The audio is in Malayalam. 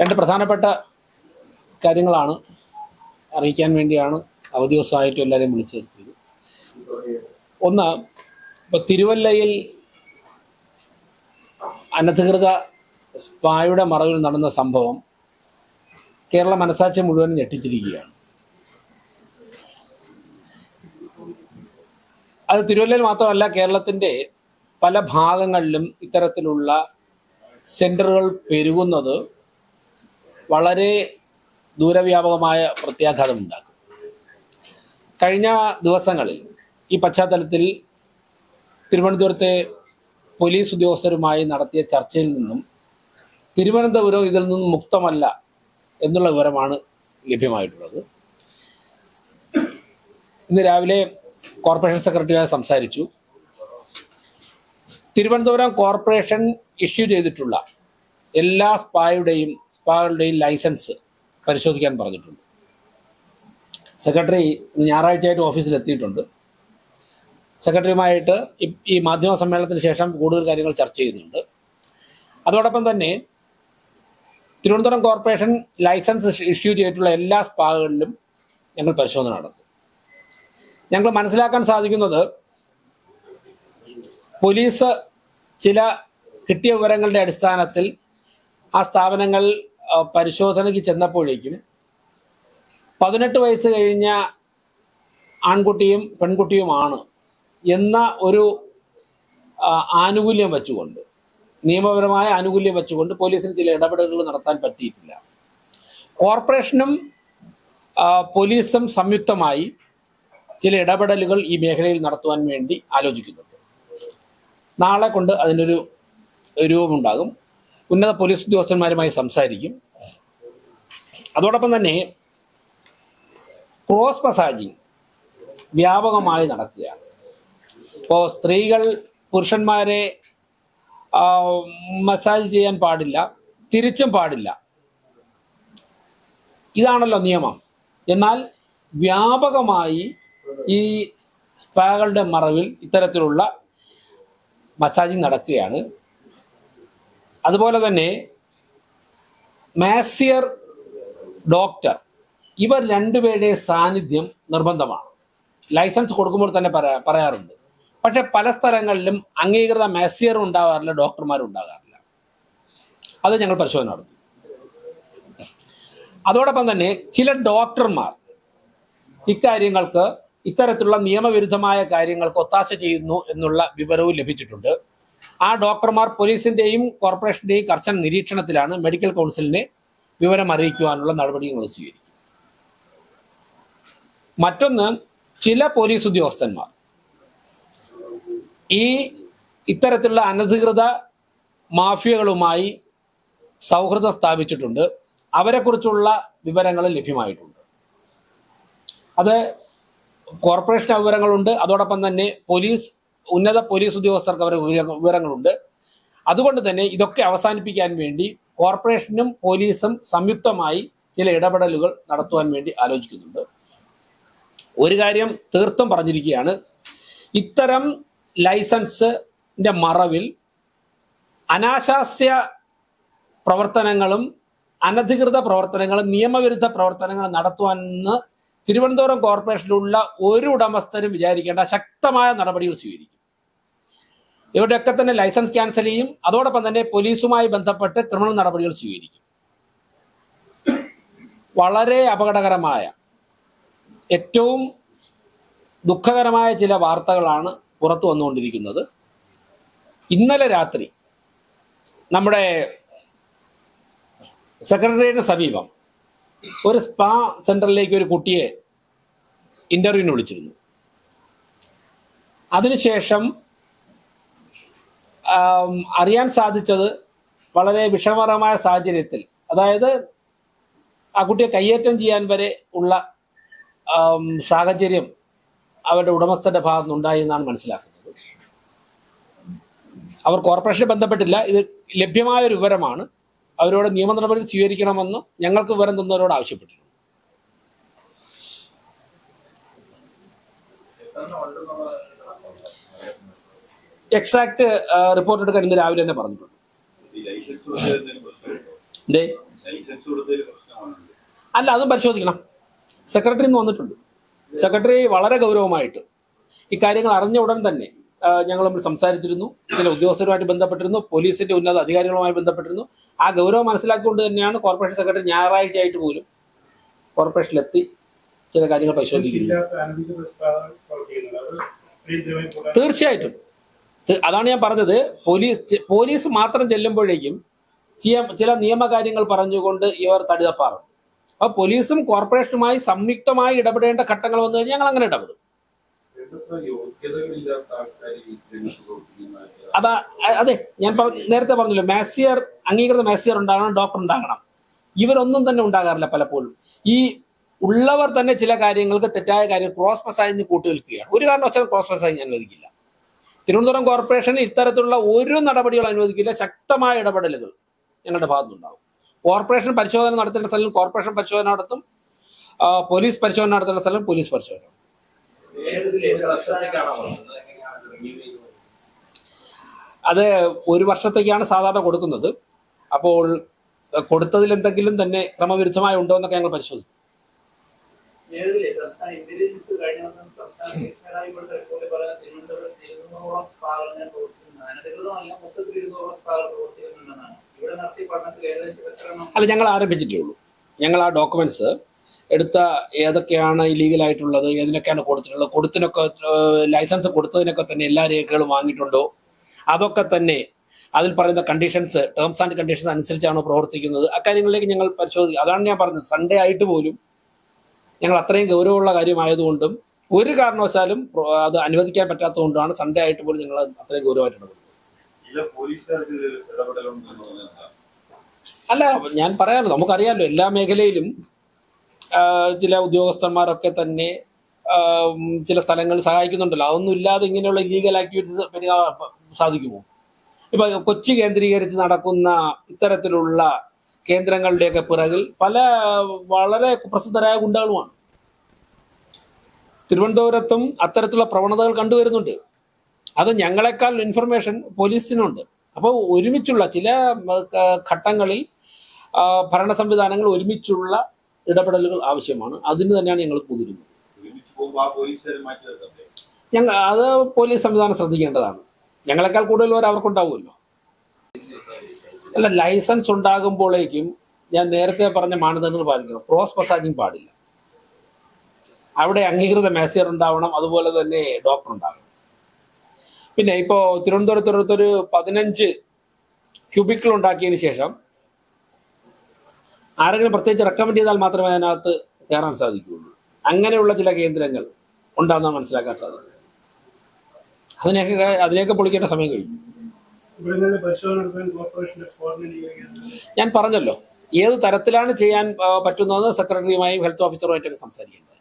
രണ്ട് പ്രധാനപ്പെട്ട കാര്യങ്ങളാണ് അറിയിക്കാൻ വേണ്ടിയാണ് അവധി ദിവസമായിട്ട് എല്ലാവരെയും വിളിച്ചു ഒന്ന് ഇപ്പോൾ തിരുവല്ലയിൽ അനധികൃത സ്പായുടെ മറവിൽ നടന്ന സംഭവം കേരള മനസാക്ഷി മുഴുവൻ ഞെട്ടിച്ചിരിക്കുകയാണ്. അത് തിരുവല്ലയിൽ മാത്രമല്ല കേരളത്തിന്റെ പല ഭാഗങ്ങളിലും ഇത്തരത്തിലുള്ള സെന്ററുകൾ പെരുകുന്നത് വളരെ ദൂരവ്യാപകമായ പ്രത്യാഘാതം ഉണ്ടാക്കും. കഴിഞ്ഞ ദിവസങ്ങളിൽ ഈ പശ്ചാത്തലത്തിൽ തിരുവനന്തപുരത്തെ പോലീസ് ഉദ്യോഗസ്ഥരുമായി നടത്തിയ ചർച്ചയിൽ നിന്നും തിരുവനന്തപുരം ഇതിൽ നിന്നും മുക്തമല്ല എന്നുള്ള വിവരമാണ് ലഭ്യമായിട്ടുള്ളത്. ഇന്ന് രാവിലെ കോർപ്പറേഷൻ സെക്രട്ടറിയുമായി സംസാരിച്ചു. തിരുവനന്തപുരം കോർപ്പറേഷൻ ഇഷ്യൂ ചെയ്തിട്ടുള്ള എല്ലാ സ്പായുടെയും സ്പാകളുടെയും ലൈസൻസ് പരിശോധിക്കാൻ പറഞ്ഞിട്ടുണ്ട്. സെക്രട്ടറി ഞായറാഴ്ചയായിട്ട് ഓഫീസിൽ എത്തിയിട്ടുണ്ട്. സെക്രട്ടറിയുമായിട്ട് ഈ- മാധ്യമ സമ്മേളനത്തിന് ശേഷം കൂടുതൽ കാര്യങ്ങൾ ചർച്ച ചെയ്യുന്നുണ്ട്. അതോടൊപ്പം തന്നെ തിരുവനന്തപുരം കോർപ്പറേഷൻ ലൈസൻസ് ഇഷ്യൂ ചെയ്തിട്ടുള്ള എല്ലാ സ്പാകളിലും ഞങ്ങൾ പരിശോധന നടത്തും. ഞങ്ങൾ മനസ്സിലാക്കാൻ സാധിക്കുന്നത് പോലീസ് ചില കിട്ടിയ വിവരങ്ങളുടെ അടിസ്ഥാനത്തിൽ ആ സ്ഥാപനങ്ങൾ പരിശോധനയ്ക്ക് ചെന്നപ്പോഴേക്കും പതിനെട്ട് വയസ്സ് കഴിഞ്ഞ ആൺകുട്ടിയും പെൺകുട്ടിയുമാണ് എന്ന ഒരു ആനുകൂല്യം വെച്ചുകൊണ്ട് നിയമപരമായ ആനുകൂല്യം വെച്ചുകൊണ്ട് പോലീസിന് ചില ഇടപെടലുകൾ നടത്താൻ പറ്റിയിട്ടില്ല. കോർപ്പറേഷനും പോലീസും സംയുക്തമായി ചില ഇടപെടലുകൾ ഈ മേഖലയിൽ നടത്തുവാൻ വേണ്ടി ആലോചിക്കുന്നുണ്ട്. നാളെ കൊണ്ട് അതിനൊരു രൂപമുണ്ടാകും. ഉന്നത പോലീസ് ഉദ്യോഗസ്ഥന്മാരുമായി സംസാരിക്കും. അതോടൊപ്പം തന്നെ ക്രോസ് മസാജിങ് വ്യാപകമായി നടക്കുകയാണ്. ഇപ്പോൾ സ്ത്രീകൾ പുരുഷന്മാരെ മസാജ് ചെയ്യാൻ പാടില്ല തിരിച്ചും പാടില്ല. ഇതാണല്ലോ നിയമം. എന്നാൽ വ്യാപകമായി ഈ സ്പാകളുടെ മറവിൽ ഇത്തരത്തിലുള്ള മസാജിങ് നടക്കുകയാണ്. അതുപോലെ തന്നെ മാസിയർ ഡോക്ടർ ഇവർ രണ്ടുപേരുടെ സാന്നിധ്യം നിർബന്ധമാണ്. ലൈസൻസ് കൊടുക്കുമ്പോൾ തന്നെ പറയാറുണ്ട്. പക്ഷെ പല സ്ഥലങ്ങളിലും അംഗീകൃത മാസിയറും ഉണ്ടാകാറില്ല ഡോക്ടർമാരും ഉണ്ടാകാറില്ല. അത് ഞങ്ങൾ പരിശോധന നടത്തും. അതോടൊപ്പം തന്നെ ചില ഡോക്ടർമാർ ഇക്കാര്യങ്ങൾക്ക് ഇത്തരത്തിലുള്ള നിയമവിരുദ്ധമായ കാര്യങ്ങൾക്ക് ഒത്താശ ചെയ്യുന്നു എന്നുള്ള വിവരവും ലഭിച്ചിട്ടുണ്ട്. ആ ഡോക്ടർമാർ പോലീസിന്റെയും കോർപ്പറേഷന്റെയും കർശന നിരീക്ഷണത്തിലാണ് മെഡിക്കൽ കൗൺസിലിനെ വിവരം അറിയിക്കുവാനുള്ള നടപടികൾ സ്വീകരിക്കും മറ്റൊന്ന് ചില പോലീസ് ഉദ്യോഗസ്ഥന്മാർ. ഈ ഇത്തരത്തിലുള്ള അനധികൃത മാഫിയകളുമായി സൗഹൃദം സ്ഥാപിച്ചിട്ടുണ്ട്. അവരെക്കുറിച്ചുള്ള വിവരങ്ങൾ ലഭ്യമായിട്ടുണ്ട്. അത് കോർപ്പറേഷൻ വിവരങ്ങളുണ്ട്. അതോടൊപ്പം തന്നെ പോലീസ് ഉന്നത പോലീസ് ഉദ്യോഗസ്ഥർക്ക് അവരുടെ വിവരങ്ങളുണ്ട്. അതുകൊണ്ട് തന്നെ ഇതൊക്കെ അവസാനിപ്പിക്കാൻ വേണ്ടി കോർപ്പറേഷനും പോലീസും സംയുക്തമായി ചില ഇടപെടലുകൾ നടത്തുവാൻ വേണ്ടി ആലോചിക്കുന്നുണ്ട്. ഒരു കാര്യം തീർത്തും പറഞ്ഞിരിക്കുകയാണ്. ഇത്തരം ലൈസൻസിന്റെ മറവിൽ അനാശാസ്യ പ്രവർത്തനങ്ങളും അനധികൃത പ്രവർത്തനങ്ങളും നിയമവിരുദ്ധ പ്രവർത്തനങ്ങളും നടത്തുവാനെന്ന് തിരുവനന്തപുരം കോർപ്പറേഷനിലുള്ള ഒരു ഉടമസ്ഥരും വിചാരിക്കേണ്ട ശക്തമായ നടപടികൾ സ്വീകരിക്കും. ഇവരുടെയൊക്കെ തന്നെ ലൈസൻസ് ക്യാൻസൽ ചെയ്യും. അതോടൊപ്പം തന്നെ പോലീസുമായി ബന്ധപ്പെട്ട് ക്രിമിനൽ നടപടികൾ സ്വീകരിക്കും. വളരെ അപകടകരമായ ഏറ്റവും ദുഃഖകരമായ ചില വാർത്തകളാണ് പുറത്തു വന്നുകൊണ്ടിരിക്കുന്നത്. ഇന്നലെ രാത്രി നമ്മുടെ സെക്രട്ടേറിയറ്റിന് സമീപം ഒരു സ്പാ സെന്ററിലേക്ക് ഒരു കുട്ടിയെ ഇന്റർവ്യൂവിന് വിളിച്ചിരുന്നു. അതിനുശേഷം അറിയാൻ സാധിച്ചത് വളരെ വിഷമകരമായ സാഹചര്യത്തിൽ. അതായത് ആ കുട്ടിയെ കയ്യേറ്റം ചെയ്യാൻ വരെ ഉള്ള സാഹചര്യം അവരുടെ ഉടമസ്ഥന്റെ ഭാഗത്തുനിന്ന് ഉണ്ടായി എന്നാണ് മനസ്സിലാക്കുന്നത്. അവർ കോർപ്പറേഷനെ ബന്ധപ്പെട്ടില്ല. ഇത് ലഭ്യമായ ഒരു വിവരമാണ്. അവരോട് നിയമ നടപടി സ്വീകരിക്കണമെന്ന് ഞങ്ങൾക്ക് വിവരം തന്നവരോട് ആവശ്യപ്പെട്ടിട്ടുണ്ട് എക്സാക്ട് റിപ്പോർട്ട് എടുക്കാൻ ഇന്ന് രാവിലെ തന്നെ പറഞ്ഞിട്ടുണ്ട്? എന്തേ അല്ല അതും പരിശോധിക്കണം. സെക്രട്ടറി ഇന്ന് വന്നിട്ടുണ്ട്. സെക്രട്ടറി വളരെ ഗൗരവമായിട്ട്. ഇക്കാര്യങ്ങൾ അറിഞ്ഞ ഉടൻ തന്നെ ഞങ്ങൾ നമ്മൾ സംസാരിച്ചിരുന്നു. ചില ഉദ്യോഗസ്ഥരുമായിട്ട് ബന്ധപ്പെട്ടിരുന്നു. പോലീസിന്റെ ഉന്നത അധികാരികളുമായി ബന്ധപ്പെട്ടിരുന്നു. ആ ഗൗരവം മനസ്സിലാക്കിക്കൊണ്ട് തന്നെയാണ് കോർപ്പറേഷൻ സെക്രട്ടറി ഞായറാഴ്ച ആയിട്ട് പോലും കോർപ്പറേഷനിലെത്തി ചില കാര്യങ്ങൾ പരിശോധിക്കുന്നു തീർച്ചയായിട്ടും. അതാണ് ഞാൻ പറഞ്ഞത്. പോലീസ് പോലീസ് മാത്രം ചെല്ലുമ്പോഴേക്കും ചില നിയമകാര്യങ്ങൾ പറഞ്ഞുകൊണ്ട് ഇവർ തടിതപ്പാറും. അപ്പൊ പോലീസും കോർപ്പറേഷനുമായി സംയുക്തമായി ഇടപെടേണ്ട ഘട്ടങ്ങൾ വന്നു കഴിഞ്ഞാൽ ഞങ്ങൾ അങ്ങനെ ഇടപെടും. അതാ അതെ ഞാൻ നേരത്തെ പറഞ്ഞല്ലോ മാസിയർ അംഗീകൃത മാസിയർ ഉണ്ടാകണം ഡോക്ടർ ഉണ്ടാകണം. ഇവരൊന്നും തന്നെ ഉണ്ടാകാറില്ല പലപ്പോഴും. ഈ ഉള്ളവർ തന്നെ ചില കാര്യങ്ങൾക്ക് തെറ്റായ കാര്യം ക്രോസ് പ്രസൈസിന് കൂട്ടി നിൽക്കുകയാണ് ഒരു കാരണം വെച്ചാൽ ക്രോസ് മെസ്സാജിങ് അനുവദിക്കില്ല. തിരുവനന്തപുരം കോർപ്പറേഷൻ ഇത്തരത്തിലുള്ള ഒരു നടപടികളും അനുവദിക്കില്ല. ശക്തമായ ഇടപെടലുകൾ ഞങ്ങളുടെ ഭാഗത്തുനിന്നുണ്ടാവും കോർപ്പറേഷൻ പരിശോധന നടത്തേണ്ട സ്ഥലം കോർപ്പറേഷൻ പരിശോധന നടത്തും. പോലീസ് പരിശോധന നടത്തേണ്ട സ്ഥലം പോലീസ് പരിശോധന അത് ഒരു വർഷത്തേക്കാണ് സാധാരണ കൊടുക്കുന്നത്. അപ്പോൾ കൊടുത്തതിൽ എന്തെങ്കിലും തന്നെ ക്രമവിരുദ്ധമായി ഉണ്ടോ എന്നൊക്കെ ഞങ്ങൾ പരിശോധിക്കും. ഇന്റലിജൻസ് കഴിഞ്ഞ സംസ്ഥാന ഇരുന്നൂറോളം പ്രവർത്തിക്കുന്നു അനധികൃതമല്ല മൊത്തത്തിൽ ഇരുന്നൂറോളം സ്പാകൾ പ്രവർത്തിക്കുന്നുണ്ടെന്നാണ് ഇവിടെ നടത്തിയ പഠനത്തിൽ ഏകദേശം അല്ല ഞങ്ങൾ ആരംഭിച്ചിട്ടേ ഉള്ളൂ ഞങ്ങൾ ആ ഡോക്യുമെന്റ്സ് എടുത്ത ഏതൊക്കെയാണ് ഇലീഗൽ ആയിട്ടുള്ളത് ഏതിനൊക്കെയാണ് കൊടുത്തിട്ടുള്ളത് കൊടുത്തിനൊക്കെ ലൈസൻസ് കൊടുത്തതിനൊക്കെ തന്നെ എല്ലാ രേഖകളും വാങ്ങിയിട്ടുണ്ടോ? അതൊക്കെ തന്നെ അതിൽ പറയുന്ന കണ്ടീഷൻസ് ടേംസ് ആൻഡ് കണ്ടീഷൻസ് അനുസരിച്ചാണോ പ്രവർത്തിക്കുന്നത്? അക്കാര്യങ്ങളിലേക്ക് ഞങ്ങൾ പരിശോധിക്കും അതാണ് ഞാൻ പറഞ്ഞത്. സൺഡേ ആയിട്ട് പോലും ഞങ്ങൾ അത്രയും ഗൗരവമുള്ള കാര്യമായതുകൊണ്ടും ഒരു കാരണവശാലും അത് അനുവദിക്കാൻ പറ്റാത്തതുകൊണ്ടാണ് സൺഡേ ആയിട്ട് പോലും ഞങ്ങൾ അത്രയും ഗൗരവമായിട്ട് ഇടപെടുന്നത് അല്ല ഞാൻ പറയാമല്ലോ നമുക്കറിയാമല്ലോ എല്ലാ മേഖലയിലും ചില ഉദ്യോഗസ്ഥന്മാരൊക്കെ തന്നെ ചില സ്ഥലങ്ങളിൽ സഹായിക്കുന്നുണ്ടല്ലോ. അതൊന്നും ഇല്ലാതെ ഇങ്ങനെയുള്ള ഇല്ലീഗൽ ആക്ടിവിറ്റീസ് പിന്നെ സാധിക്കുമോ? ഇപ്പൊ കൊച്ചി കേന്ദ്രീകരിച്ച് നടക്കുന്ന ഇത്തരത്തിലുള്ള കേന്ദ്രങ്ങളുടെയൊക്കെ പിറകിൽ പല വളരെ പ്രസിദ്ധരായ ഗുണ്ടകളുമാണ്. തിരുവനന്തപുരത്തും അത്തരത്തിലുള്ള പ്രവണതകൾ കണ്ടുവരുന്നുണ്ട്. അത് ഞങ്ങളെക്കാൾ ഇൻഫർമേഷൻ പോലീസിനുണ്ട്. അപ്പോൾ ഒരുമിച്ചുള്ള ചില ഘട്ടങ്ങളിൽ ഭരണ സംവിധാനങ്ങൾ ഒരുമിച്ചുള്ള ഇടപെടലുകൾ ആവശ്യമാണ്. അതിന് തന്നെയാണ് ഞങ്ങൾ കുതിരുന്നത്. ഞങ്ങൾ അത് പോലീസ് സംവിധാനം ശ്രദ്ധിക്കേണ്ടതാണ്. ഞങ്ങളെക്കാൾ കൂടുതൽ പേർ അവർക്കുണ്ടാവുമല്ലോ. അല്ല ലൈസൻസ് ഉണ്ടാകുമ്പോഴേക്കും ഞാൻ നേരത്തെ പറഞ്ഞ മാനദണ്ഡങ്ങൾ പാലിക്കണം. ക്രോസ് മസാജിങ് പാടില്ല. അവിടെ അംഗീകൃത മേസിയർ ഉണ്ടാവണം. അതുപോലെ തന്നെ ഡോക്ടർ ഉണ്ടാവണം. പിന്നെ ഇപ്പോ തിരുവനന്തപുരത്ത് ഒരു പതിനഞ്ച് ക്യൂബിക്കിൾ ഉണ്ടാക്കിയതിന് ശേഷം ആരെങ്കിലും പ്രത്യേകിച്ച് റെക്കമെൻഡ് ചെയ്താൽ മാത്രമേ അതിനകത്ത് കയറാൻ സാധിക്കുകയുള്ളൂ. അങ്ങനെയുള്ള ചില കേന്ദ്രങ്ങൾ ഉണ്ടാകുന്ന മനസ്സിലാക്കാൻ സാധിക്കും അതിനെയൊക്കെ അതിനെയൊക്കെ പൊളിക്കേണ്ട സമയം കഴിഞ്ഞു. ഞാൻ പറഞ്ഞല്ലോ ഏത് തരത്തിലാണ് ചെയ്യാൻ പറ്റുന്നത് സെക്രട്ടറിയുമായും ഹെൽത്ത് ഓഫീസറുമായിട്ടൊക്കെ സംസാരിക്കേണ്ടത്.